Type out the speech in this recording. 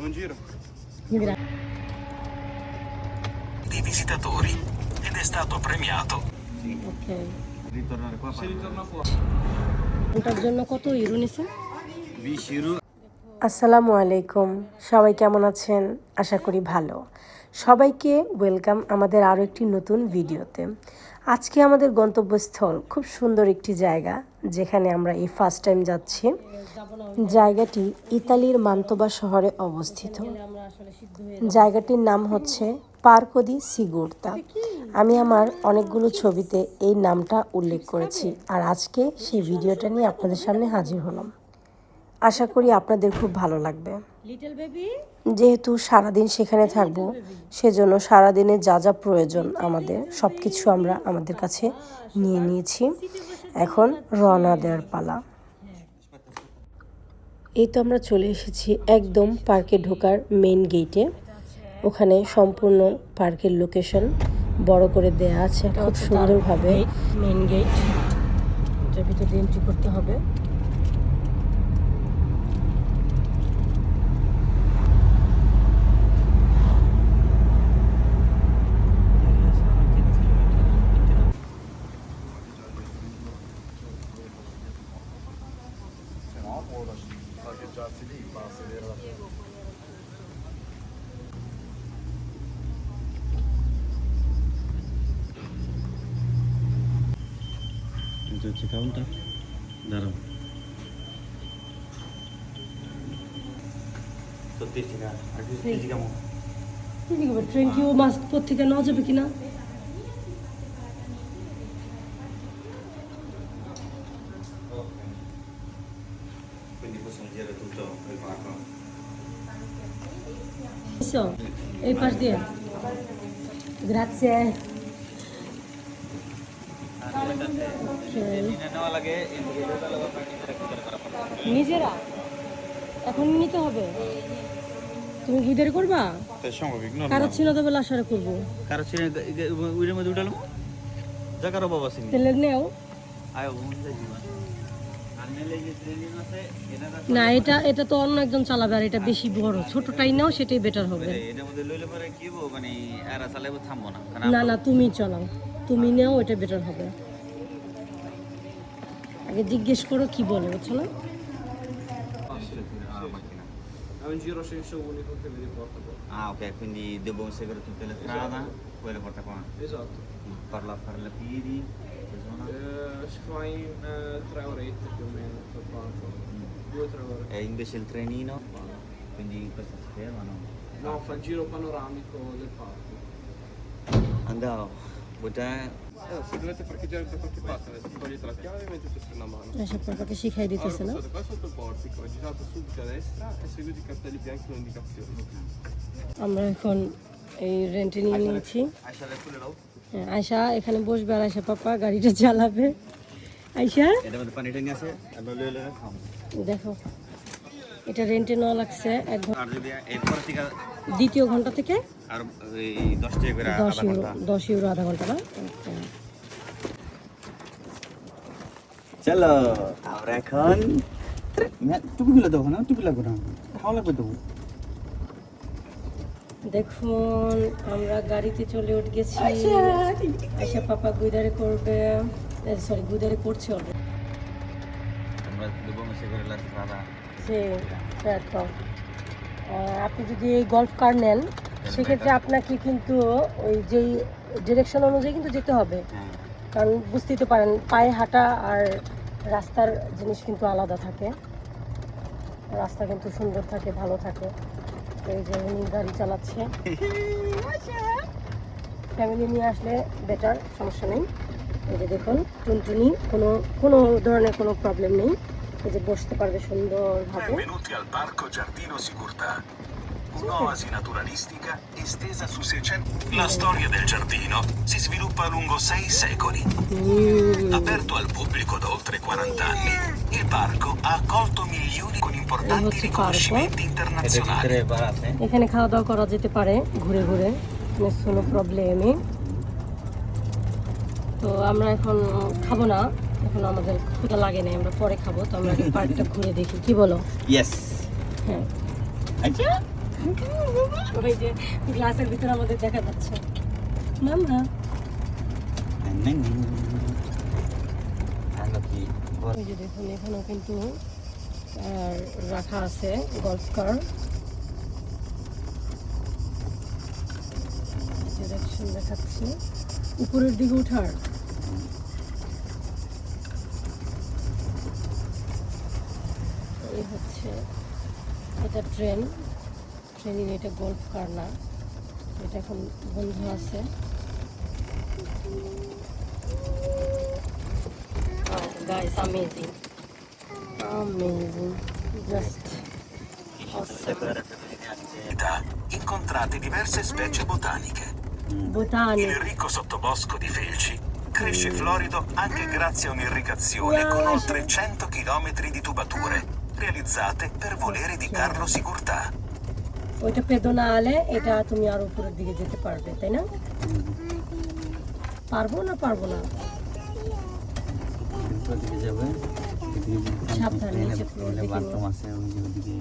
Giro. Gra- di visitatori ed è stato premiato Okay. Ritornare qua. Si ritorna qua. ওটার জন্য কত euro নিছে 20 euro. আসসালামু আলাইকুম সবাই কেমন আছেন আশা করি ভালো সবাইকে ওয়েলকাম আমাদের আরও একটি নতুন ভিডিওতে আজকে আমাদের গন্তব্যস্থল খুব সুন্দর একটি জায়গা যেখানে আমরা এই ফার্স্ট টাইম যাচ্ছি জায়গাটি ইতালির মান্তবা শহরে অবস্থিত। জায়গাটির নাম হচ্ছে পার্কো দি সিগুর্তা। আমি আমার অনেকগুলো ছবিতে এই নামটা উল্লেখ করেছি আর আজকে সেই ভিডিওটা নিয়ে আপনাদের সামনে হাজির হলাম। আশা করি আপনাদের খুব ভালো লাগবে। যেহেতু সারাদিন সেখানে থাকব, সেজন্য সারাদিনে যা যা প্রয়োজন আমাদের সব কিছু আমরা আমাদের কাছে নিয়ে নিয়েছি। এখন রওনা দেওয়ার পালা। এই তো আমরা চলে এসেছি একদম পার্কে ঢোকার মেন গেটে ওখানে সম্পূর্ণ পার্কের লোকেশন বড় করে দেয়া আছে খুব সুন্দরভাবে। মেন গেট এটার ভিতরে এন্ট্রি করতে হবে। এটা হচ্ছে কাউন্টার দাঁড়াও সত্যি ঠিক আছে আর কিছু সেই। কিছু কেমন কি দেখবে ট্রেন কি ও মাস থেকে নেওয়া যাবে কিনা parco এসো, দিয়ে। গ্রাzie নিজেরা? এখন নিতে হবে। তুমি গুইদারি করবা? সম্ভব কারও ছিল তো বেলা আসারে করব। কারও ছিল উইরের মধ্যে উঠালো যা কারও বাবা সিনি তেলের নেও। আয় ওন না এটা এটা তো অন্য একজন চালাবে আর এটা বেশি বড় ছোটটাই নাও সেটাই বেটার হবে এটার মধ্যে লইলে পরে কি হব মানে এরা চালাবো থামবো না না না তুমি চালাও তুমি নেও এটা বেটার হবে আগে জিজ্ঞেস করো কি বলে বুঝছ না È un giro senso unico che vi riporta qua. Ah ok, quindi devo seguire tutte le strade, poi le porta qua. Esatto. Parla fare le che Eh, eh, tre orette più o meno per quanto. Due o tre ore. e invece il trenino, quindi questa si ferma, no? No, fa il giro panoramico del parco. Andavo, Buddha, Eh, se dovete parcheggiare da qualche parte, togliete la chiave e mettete su una mano. এসব পাপাকে শিখাই দিতেছে না Passate qua sotto il portico, girate subito a destra e seguite i cartelli bianchi con indicazioni. আমরা এখন এই রেন্টে নিয়ে নিয়েছি le sulle হ্যাঁ, আয়শা এখানে বসবে আর আয়শা পাপা গাড়িটা চালাবে। খাব। দেখো এটা রেন্টে নেওয়া লাগছে এক ঘণ্টা আর যদি এরপর থেকে দ্বিতীয় ঘণ্টা থেকে? আর এই দশ ইউরো দশ ইউরো আধা ঘণ্টা না? আচ্ছা। চলো আমরা এখন টুপিগুলো দেবো না টুপি লাগবে না? খাওয়া লাগবে দেবো দেখুন আমরা গাড়িতে চলে উঠে গেছি। আয়শা পাপা গুইদারে করবে সরি গুইদারে করছে অলরেডি আমরা দেবো প্ল্যাটফর্ম আপনি যদি এই গল্ফ কার নেন সেক্ষেত্রে আপনাকে কিন্তু ওই যেই ডিরেকশন অনুযায়ী কিন্তু যেতে হবে। হ্যাঁ। কারণ বুঝতেই তো পারেন পায়ে হাঁটা আর রাস্তার জিনিস কিন্তু আলাদা থাকে। রাস্তা কিন্তু সুন্দর থাকে ভালো থাকে। এই যে উনি গাড়ি চালাচ্ছে ফ্যামিলি নিয়ে আসলে বেটার সমস্যা নেই এই যে দেখুন টুনটুনি কোনো কোনো ধরনের কোনো প্রবলেম নেই এই যে বসতে পারবে সুন্দরভাবে benvenuti al parco Giardino Sigurtà un'oasi naturalistica estesa su 600 la storia del giardino si sviluppa lungo sei secoli aperto al pubblico da oltre 40 anni il parco ha accolto milioni con importanti Molto riconoscimenti internazionali ভিতরে বার আছে এখানে খাওয়া দাওয়া করা যেতে পারে ঘুরে ঘুরে। কোনো প্রবলেমই তো আমরা এখন খাব না। এখন আমাদের ক্ষুদা লাগে না আমরা পরে খাব। তো আমরা পার্কটা ঘুরে দেখি। কি বলো? ইয়েস হ্যাঁ। আচ্ছা। ওই যে গ্লাসের ভিতরে আমাদের দেখা যাচ্ছে। মামা ওই যে দেখুন এখানেও কিন্তু রাখা আছে গল্ফ কার দেখাচ্ছি। উপরের দিকে উঠার। এই হচ্ছে এটা ট্রেন ট্রেনিং এটা গল্ফ কার না। এটা এখন বন্ধ আছে। Guys Amazing amazing just incontrate diverse specie botaniche. Botanic Il ricco sottobosco di Felci cresce florido anche grazie a un'irrigazione con Wow. oltre 100 km di tubature realizzate per voleri di Carlo Sigurtà. ওইটা পেদোনালে এটা তুমি আর উপরের দিকে যেতে পারবে তাই না পারবো না পারবো না উপর দিকে যাবে সাবধানে, নিচে কিন্তু। বাথরুম আছে ওই যে ওদিকে